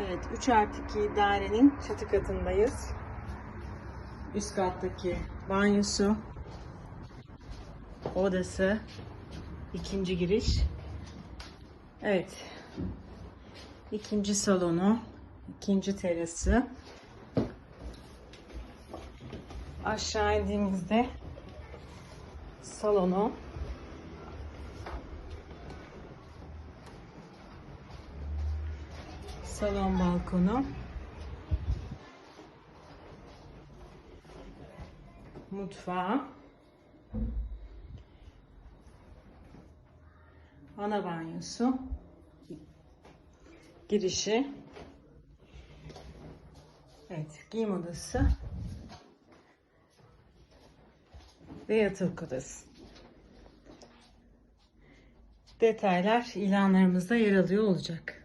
Evet 3 artı 2 dairenin çatı katındayız. Üst kattaki banyosu, odası, ikinci giriş. Evet. ikinci salonu, ikinci terası. Aşağı indiğimizde salonu. Salon balkonu. Mutfağı. Ana banyosu. Girişi. Evet, giyim odası. Ve yatak odası. Detaylar ilanlarımızda yer alıyor olacak.